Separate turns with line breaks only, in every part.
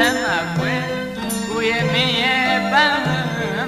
လမ်းမှာကွယ်ကိုရဲ့မင်းရဲ့ပန်း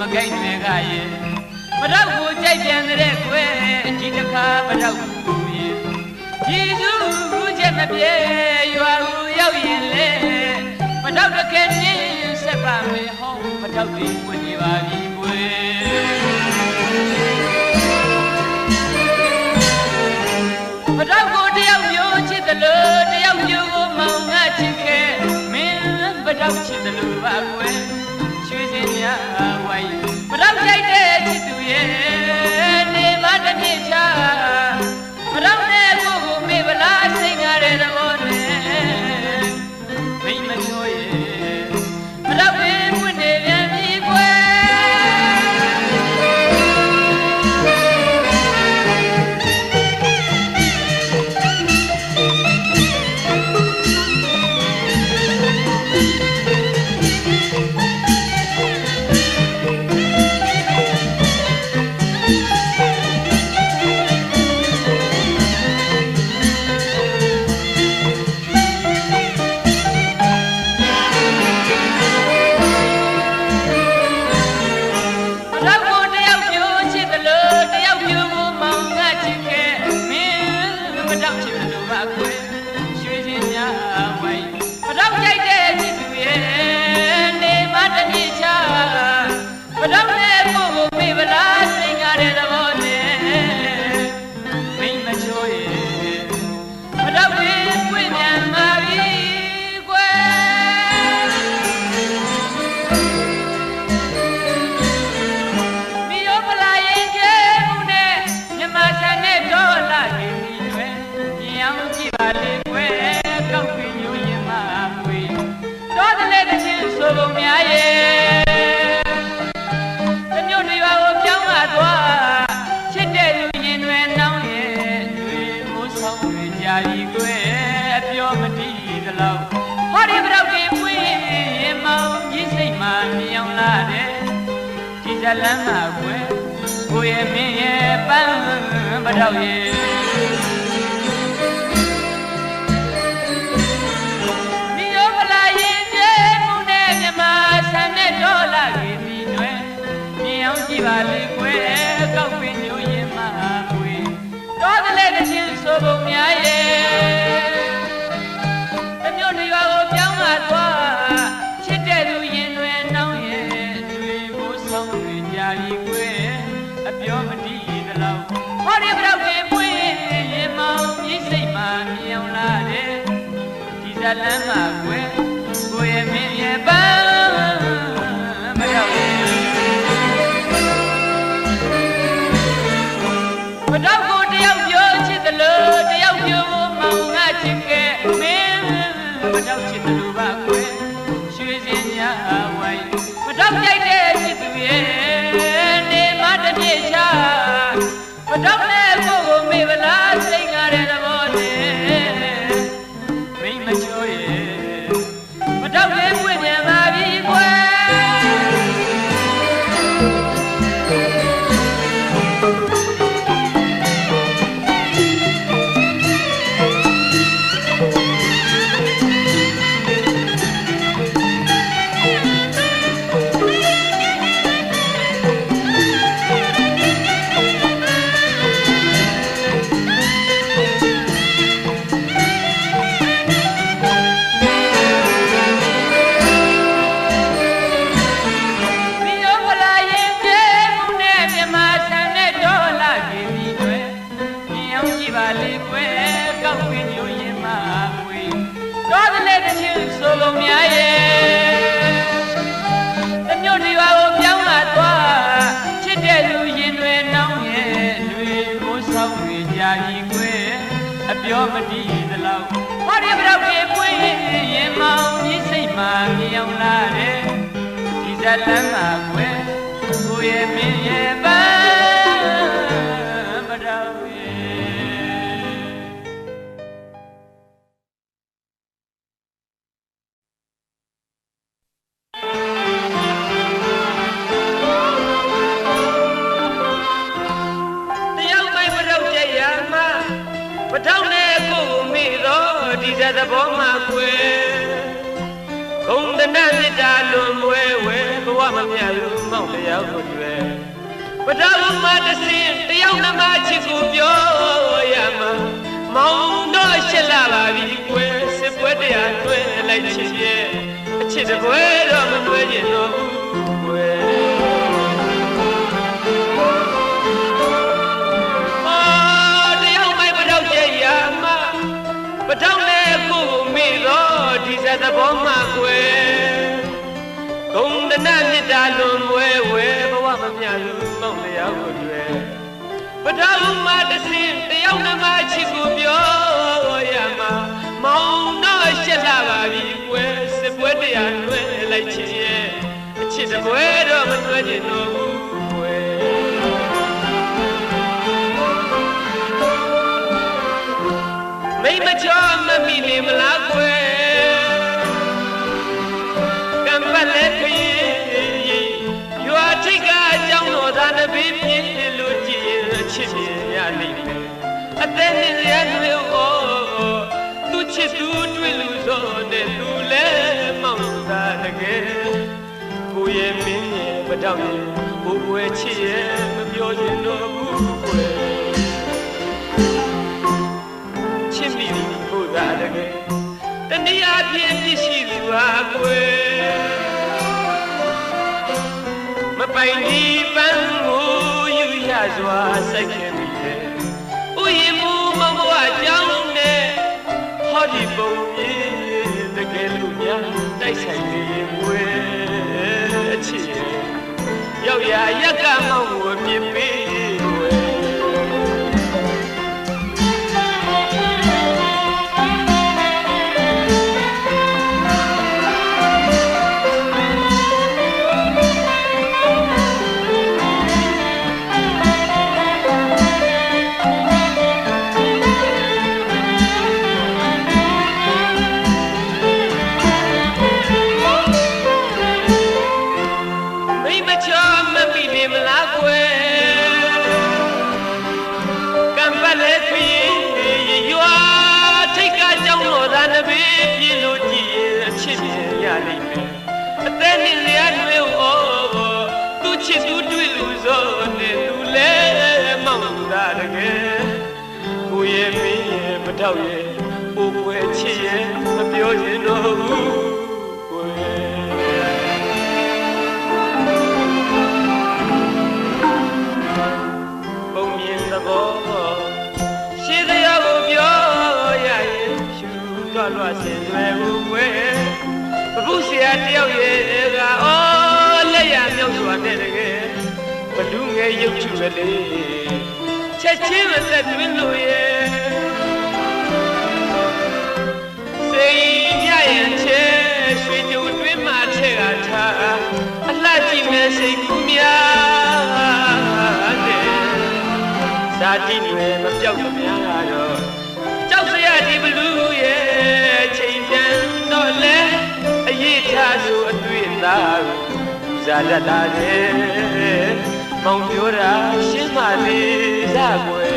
မကိတ်တွေကရေပရောက်ကိုကြိုက်ပြန်တဲ့ကွယ်ဒီတစ်ခါပရောက်ကိုရေဂျေဇူးချက်မပြေရွာကိုရောက်ရင်လေပရောက်တစ်ခဲနင်းဆက်ပါမယ်ဟောပရောက်တွေဝင်နေပါပြီ Samuel. ပတောက်ချူလိုပါခွေရွှေချင်းများဝိုင်းပတောက်ကြိုက်တဲ့ချစ်သူရဲ့နေမတနည်းချပတောက် ရာကြီးကွယ်အပြောမတည်သလောက်ဟောဒီဘရောက်ကြီးပွင့်ရင်မောင်ကြီးစိတ်မှမြောင်လာတယ်ဒီဇလန်းမှာကွယ်ကိုရဲ့မင်းရဲ့ပန်းဘရောက်ရဲ့ လက်တန်းမှာကွယ်ကိုရဲ့မင်းရဲ့ပန်းမတော့မတော့ကိုတယောက်ပြောချစ်တယ်လို့တယောက်ပြောဖို့မောင်ငါချစ်ခဲ့မင်းမတော့ချစ်တယ်လို့ပါကွယ်ရွှေစင်ညာဝိုင်းမတော့ကြိုက် ဆောင်တွေကြာကြီးခွဲအပြော
မ
တည်သလောက်ဟောဒီဘရောက်ကြီးပွင့်ရင်မောင်ကြီးစိတ်မှာမြောင်လာတယ်ဒီဇလန်းမှာခွဲကိုရဲ့မင်းရဲ့ပါ ယောက်ကိုကျွဲပထောက်မှတစင်တယောက်နှမချစ်ကိုပြောရမှာမောင်တော့ရှက်လာပါပြီကွယ်စစ်ပွဲတရားတွဲလိုက်ချစ်ရဲ့အချစ်တပွဲတော့မတွဲကျင်တော့ဘူးကွယ်အော်တယောက်မိုက်ပတော့ကျရမပတော့လေကိုကိုမိတော့ဒီစသဘောမှကွယ်ဂုံတနမြစ်တာလွန်ဝဲဝဲဘဝ မမြလူမောင်လျောက်ကိုတွေ့ပတော့မှတစင်တယောက်နှမချစ်ကိုပြောရမှာမောင်တော့ရှက်လာပါပြီကွယ်စစ်ပွဲတရားလွဲလိုက်ချင်ရဲ့အချစ်တပွဲတော့မတွဲချင်တော့ဘူး လိမ့်မယ်အသက်နဲ့ရတွေဩသူချစ်သူတွေ့လူစောနဲ့သူလည်းမောင်သာတကယ်ကိုရဲ့မင်းရဲ့မတော့ရဲ့ဘိုးဘွယ်ချစ်ရဲ့မပြောချင်တော့ဘူးကွယ်ချစ်မိပြီဘုရားတကယ်တနည်းအားဖြင့်ပြည့်ရှိသူဟာကွယ်မပိုင်ဒီပန်းကိုယူရစွာစိုက်ခဲ့မိ ဟောဒီပုံပြေတကယ်လို့များတိုက်ဆိုင်နေရင်ဝဲအချစ်ရဲ့ရောက်ရရက်ကမောင်းကိုပြစ်ပေး ချောမမိနေမလားကွယ်ကံပတ်လက်ခရင်ရွာထိတ်ကကြောင်းတော်သာနဘေးပြေလို့ကြည်ရင်အချစ်မြင်ရလိမ့်မယ်အသက်နဲ့လျာတွေဩသူချစ်သူတွေ့လို့စောနဲ့သူလည်းမောင်သာတကယ်ကိုရဲ့မင်းရဲ့မတော့ရဲ့အိုးွယ်ချစ်ရဲ့မပြောရင်တော့ဘူး ရာတယောက်ရဲ့ကအော်လက်ရမြောက်စွာနဲ့တကယ်ဘလူငယ်ရုပ်ချူပဲလေချက်ချင်းမသက်တွင်းလို့ရဲ့စိတ်မြရဲ့ချဲရွှေကြုံတွင်းမှာထက်ကထားအလှကြည့်မဲ့စိတ်ကူးများတဲ့ဇာတိတွေမပြောက်မများ အတွေ့အသားဇာတတာတဲ့မောင်ပြောတာရှင်းပါလေဇာကွယ်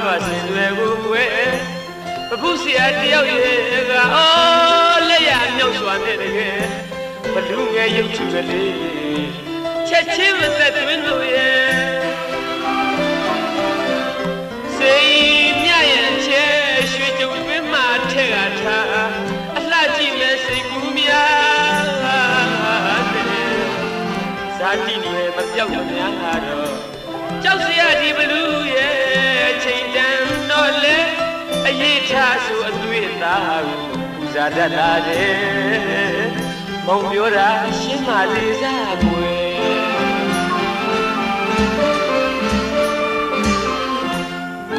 လွတ်စင်လွယ်ကိုွယ်ပပုစီအတယောက်ရဲ့ကအော်လက်ရမြုပ်စွာနဲ့တကယ်ဘလူငယ်ရုပ်ထုကလေးချက်ချင်းမသက်သွင်းလို့ရဲ့စိတ်မြရဲ့ချဲရွှေကြုံတွင်မှထက်ကထားအလှကြည့်မဲ့စိတ်ကူးများဇာတိနေမပြောက်များတော့ကြောက်စရာဒီဘလူရဲ့ ရေးထားဆိုအသွေးသားကိုပူဇာတတ်လာတယ်မုံပြောတာရှင်းပါလေစားကွယ်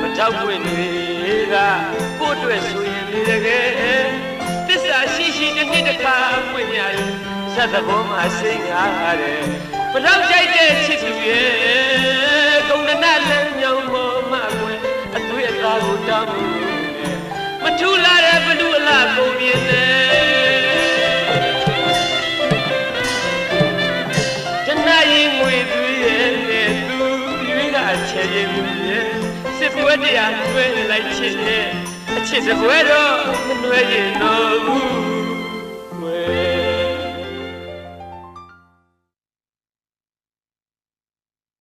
မထောက်ခွင့်တွေကကိုယ့်အတွက်ဆိုရင်လေတကယ်တစ္ဆာရှိရှိတစ်နှစ်တစ်ခါဖွင့်ရတယ်ဇတ်သဘောမှာစိတ်ငါတယ်မထောက်ကြိုက်တဲ့ချစ်သူရဲ့ကုံနနလည်းညောင်းပေါ်မှာကွယ်အတွေ့အသားကိုတောင်းလို့မ ထူလာတဲ့ဘလူအလားပုံမြင်တယ်တနရင်ငွေသွေးရဲ့သူရွေးကအချေရင်သူရဲ့စစ်ပွဲတရားတွဲလိုက်ချစ်ရဲ့အချစ်စပွဲတော့မနှွဲရင်တော့ဘူး